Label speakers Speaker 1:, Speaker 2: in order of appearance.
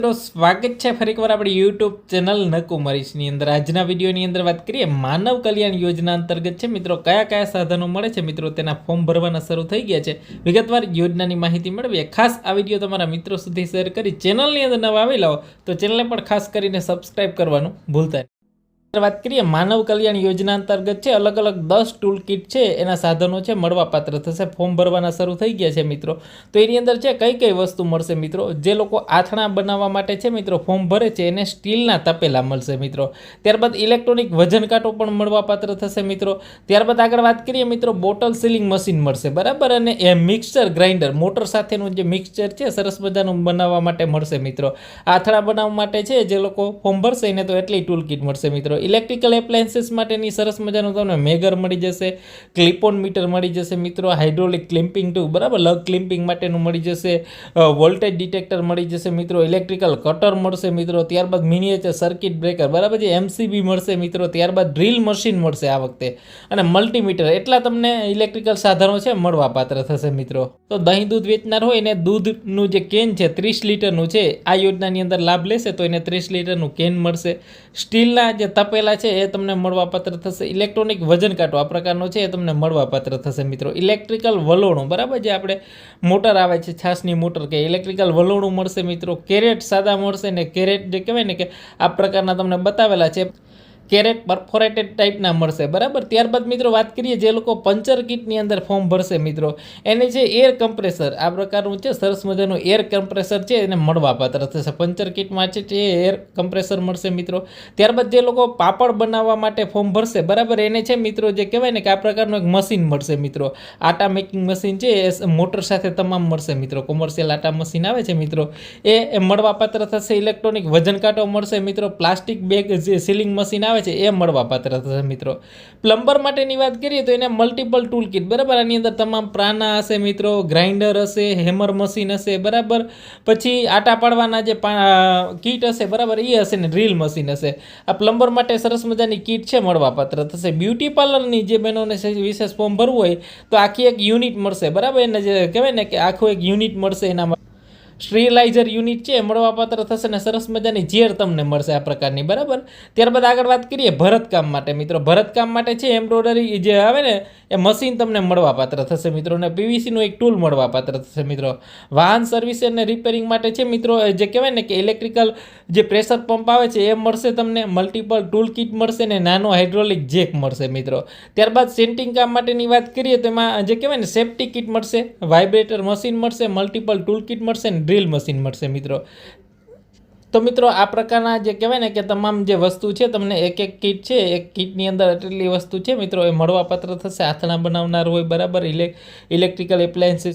Speaker 1: મિત્રો, સ્વાગત છે ફરી એકવાર આપણે યુટ્યુબ ચેનલ નકુમરીશની અંદર. આજના વિડીયોની અંદર વાત કરીએ, માનવ કલ્યાણ યોજના અંતર્ગત છે મિત્રો, કયા કયા સાધનો મળે છે મિત્રો? તેના ફોર્મ ભરવાના શરૂ થઈ ગયા છે. વિગતવાર યોજનાની માહિતી મેળવીએ. ખાસ આ વીડિયો તમારા મિત્રો સુધી શેર કરી ચેનલની અંદર નવા આવેલા હો, તો ચેનલને પણ ખાસ કરીને સબસ્ક્રાઈબ કરવાનું ભૂલતા. વાત કરીએ, માનવ કલ્યાણ યોજના અંતર્ગત છે, અલગ અલગ દસ ટૂલ કિટ છે, એના સાધનો છે મળવાપાત્ર થશે, ફોર્મ ભરવાના શરૂ થઈ ગયા છે મિત્રો. તો એની અંદર છે, કઈ કઈ વસ્તુ મળશે મિત્રો? જે લોકો આથણા બનાવવા માટે છે મિત્રો, ફોર્મ ભરે છે, એને સ્ટીલના તપેલા મળશે મિત્રો. ત્યારબાદ ઇલેક્ટ્રોનિક વજન કાંટો પણ મળવાપાત્ર થશે મિત્રો. ત્યારબાદ આગળ વાત કરીએ મિત્રો, બોટલ સીલિંગ મશીન મળશે, બરાબર? અને એ મિક્સર ગ્રાઇન્ડર, મોટર સાથેનું જે મિક્સચર છે, સરસ મજાનું બનાવવા માટે મળશે મિત્રો. આથણા બનાવવા માટે છે, જે લોકો ફોર્મ ભરશે, એને તો એટલી ટૂલ કિટ મળશે મિત્રો. ઇલેક્ટ્રિકલ એપ્લાયન્સીસ માટેની સરસ મજાનું તમને મેગર મળી જશે ક્લિપોન મીટર મળી જશે મિત્રો હાઇડ્રોલિક ક્લિમ્પિંગ ટુ બરાબર? લગ ક્લિમ્પિંગ માટેનું મળી જશે વોલ્ટેજ ડિટેક્ટર મળી જશે મિત્રો ઇલેક્ટ્રિકલ કટર મળશે મિત્રો, ત્યારબાદ મિનિએચર સર્કિટ બ્રેકર બરાબર છે? એમસીબી મળશે મિત્રો, ત્યારબાદ ડ્રીલ મશીન મળશે આ વખતે. અને મલ્ટીમીટર એટલા તમને ઇલેક્ટ્રિકલ સાધનો છે મળવાપાત્ર થશે મિત્રો. તો દહીં દૂધ વેચનાર હોય એને દૂધનું જે કેન છે, ત્રીસ લીટરનું છે, આ યોજનાની અંદર લાભ લેશે, તો એને ત્રીસ લીટરનું કેન મળશે. સ્ટીલના જે તપેલા છે, એ તમને મળવાપાત્ર થશે. ઇલેક્ટ્રોનિક વજન કાંટો, આ પ્રકારનો છે, એ તમને મળવાપાત્ર થશે, મિત્રો. ઇલેક્ટ્રિકલ વલોણું, બરાબર જે આપણે મોટર આવે છે છાસની મોટર કે ઇલેક્ટ્રિકલ વલોણું મળશે, મિત્રો. કેરેટ સાદા મળશે ને કેરેટ જે કહેવાય ને કે આ પ્રકારના તમને બતાવેલા છે. કેરેટ પરફોરેટેડ ટાઈપના મળશે. બરાબર? ત્યારબાદ મિત્રો વાત કરીએ જે લોકો પંચર કિટની અંદર ફોર્મ ભરશે મિત્રો. એને જે એર કમ્પ્રેસર આ પ્રકારનું છે, સરસ મજાનું એર કમ્પ્રેસર છે, એને મળવાપાત્ર થશે. પંચર કિટમાં છે તે એર કમ્પ્રેસર મળશે મિત્રો. ત્યારબાદ જે લોકો પાપડ બનાવવા માટે ફોર્મ ભરશે, બરાબર? એને છે મિત્રો જે કહેવાય ને કે આ પ્રકારનું એક મશીન મળશે મિત્રો. આટા મેકિંગ મશીન છે, એ મોટર સાથે તમામ મળશે મિત્રો. કોમર્શિયલ આટા મશીન આવે છે મિત્રો. એ એ મળવાપાત્ર થશે. ઇલેક્ટ્રોનિક વજન કાંટો મળશે મિત્રો. પ્લાસ્ટિક બેગ જે સીલિંગ મશીન આવે છે, એ મળવાપાત્ર થશે મિત્રો. પ્લમ્બર માટેની વાત કરીએ તો એને મલ્ટિપલ ટૂલ કિટ બરાબર? આની અંદર તમામ પ્રાના હશે મિત્રો ગ્રાઇન્ડર હશે હેમર મશીન હશે, બરાબર? પછી આટા પાડવાના જે કીટ હશે, બરાબર? એ હશે ને ડ્રીલ મશીન હશે. આ પ્લમ્બર માટે સરસ મજાની કીટ છે મળવાપાત્ર થશે. બ્યુટી પાર્લરની જે બહેનોને વિશેષ ફોર્મ ભરવું હોય, તો આખી એક યુનિટ મળશે, બરાબર? એને જે કહેવાય ને કે આખું એક યુનિટ મળશે એના માટે સ્ટ્રીલાઇઝર યુનિટ છે મળવાપાત્ર થશે ને સરસ મજાની ઝેર તમને મળશે આ પ્રકારની, બરાબર? ત્યારબાદ આગળ વાત કરીએ ભરતકામ માટે. મિત્રો, ભરતકામ માટે છે, એમ્બ્રોઇડરી જે આવે ને, એ મશીન તમને મળવાપાત્ર થશે મિત્રો અને પીવીસીનું એક ટૂલ મળવાપાત્ર થશે મિત્રો. વાહન સર્વિસ અને રિપેરિંગ માટે છે મિત્રો જે કહેવાય ને કે ઇલેક્ટ્રિકલ જે પ્રેશર પંપ આવે છે, એ મળશે તમને, મલ્ટિપલ ટૂલ કિટ મળશે ને નાનો હાઇડ્રોલિક જેક મળશે મિત્રો. ત્યારબાદ સેન્ટિંગ કામ માટેની વાત કરીએ તો એમાં જે કહેવાય ને સેફ્ટી કિટ મળશે, વાઇબ્રેટર મશીન મળશે, મલ્ટિપલ ટૂલ કિટ મળશે ને ડ્રીલ મશીન મળશે મિત્રો. તો મિત્રો આ પ્રકારના જે કહેવાય ને કે તમામ જે વસ્તુ છે, તમને એક એક કીટ છે, એક કીટની અંદર એટલી વસ્તુ છે મિત્રો, એ મળવાપાત્ર થશે. આથણા બનાવનાર હોય બરાબર ઇલેક્ટ્રિકલ એપ્લાયન્સીસ